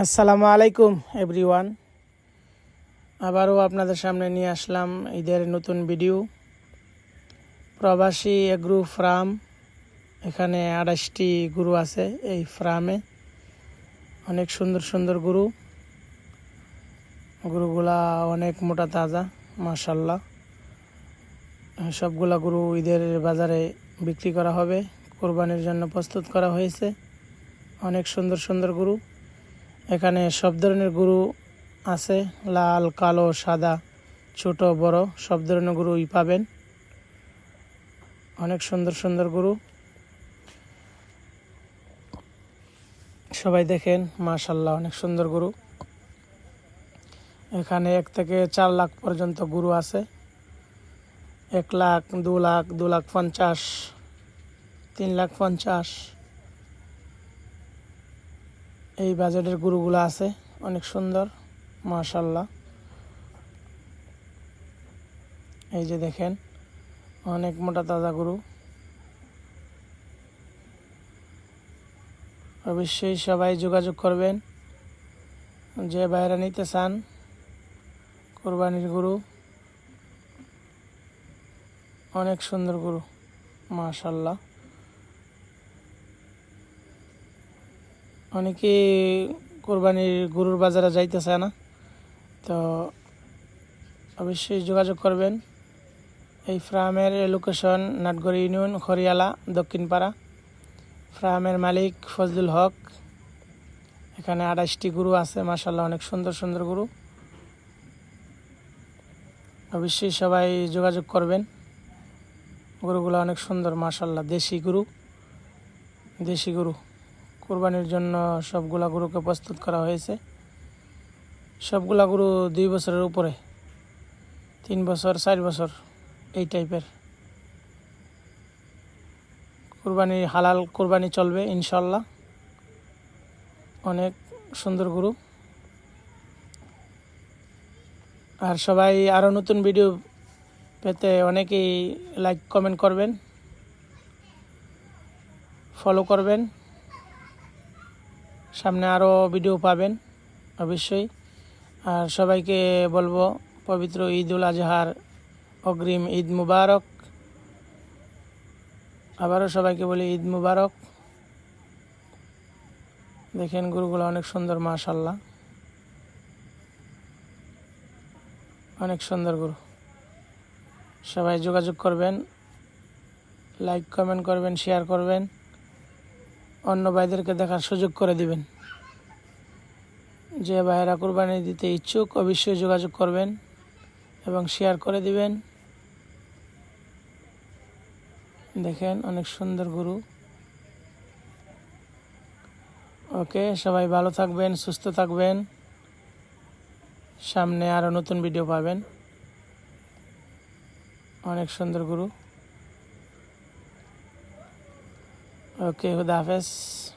আসসালামু আলাইকুম, এভরিওয়ান। আবারও আপনাদের সামনে নিয়ে আসলাম ঈদের নতুন ভিডিও। প্রবাসী এগ্রু ফার্ম, এখানে আড়াইশটি গুরু আছে এই ফার্মে। অনেক সুন্দর সুন্দর গুরু। গরুগুলা অনেক মোটা তাজা, মাশাল্লাহ। সবগুলা গরু ঈদের বাজারে বিক্রি করা হবে, কোরবানির জন্য প্রস্তুত করা হয়েছে। অনেক সুন্দর সুন্দর গরু। এখানে সব ধরনের গরু আছে, লাল, কালো, সাদা, ছোট, বড়, সব ধরনের গরুই পাবেন। অনেক সুন্দর সুন্দর গরু। সবাই দেখেন মাশাল্লাহ অনেক সুন্দর গরু। এখানে এক থেকে চার লাখ পর্যন্ত গরু আছে। এক লাখ, দু লাখ দু লাখ পঞ্চাশ, তিন লাখ পঞ্চাশ। এই বাজেটের গরুগুলো আছে, অনেক সুন্দর মাশাল্লাহ এই যে দেখেন, অনেক মোটা তাজা গরু। অবশ্যই সবাই যোগাযোগ করবেন, যে বাইরে নিতে চান কোরবানির গরু। অনেক সুন্দর গরু মাশাল্লাহ অনেকে কোরবানির গরুর বাজারে যাইতে চায় না। তো অবশ্যই যোগাযোগ করবেন। এই ফার্মের লোকেশন নাটগড় ইউনিয়ন খরিয়ালা দক্ষিণপাড়া। ফার্মের মালিক ফজলুল হক। এখানে আড়াইশটি গরু আছে মাসাল্লাহ অনেক সুন্দর সুন্দর গরু। অবশ্যই সবাই যোগাযোগ করবেন। গরুগুলো অনেক সুন্দর মাসাল্লাহ দেশি গরু। দেশি গরু। কোরবানির জন্য সবগুলা গরুকে প্রস্তুত করা হয়েছে। সবগুলা গরু দুই বছরের উপরে, তিন বছর, চার বছর, এই টাইপের কোরবানি হালাল কোরবানি চলবে ইনশাল্লাহ অনেক সুন্দর গরু। আর সবাই আরও নতুন ভিডিও পেতে অনেকেই লাইক কমেন্ট করবেন। ফলো করবেন। সামনে আরও ভিডিও পাবেন, অবশ্যই। আর সবাইকে বলব, পবিত্র ঈদ উল আজহার, অগ্রিম ঈদ মুবারক। আবারও সবাইকে বলি, ঈদ মুবারক। দেখেন গরুগুলো অনেক সুন্দর মাশাল্লাহ অনেক সুন্দর গরু। সবাই যোগাযোগ করবেন লাইক কমেন্ট করবেন শেয়ার করবেন। অন্য ভাইদেরকে দেখার সুযোগ করে দিবেন। যে ভাইয়েরা কোরবানি দিতে ইচ্ছুক, অবশ্যই যোগাযোগ করবেন এবং শেয়ার করে দিবেন। দেখেন, অনেক সুন্দর গুরু। ওকে, সবাই ভালো থাকবেন, সুস্থ থাকবেন। সামনে আরও নতুন ভিডিও পাবেন। অনেক সুন্দর গরু। Okay, with that,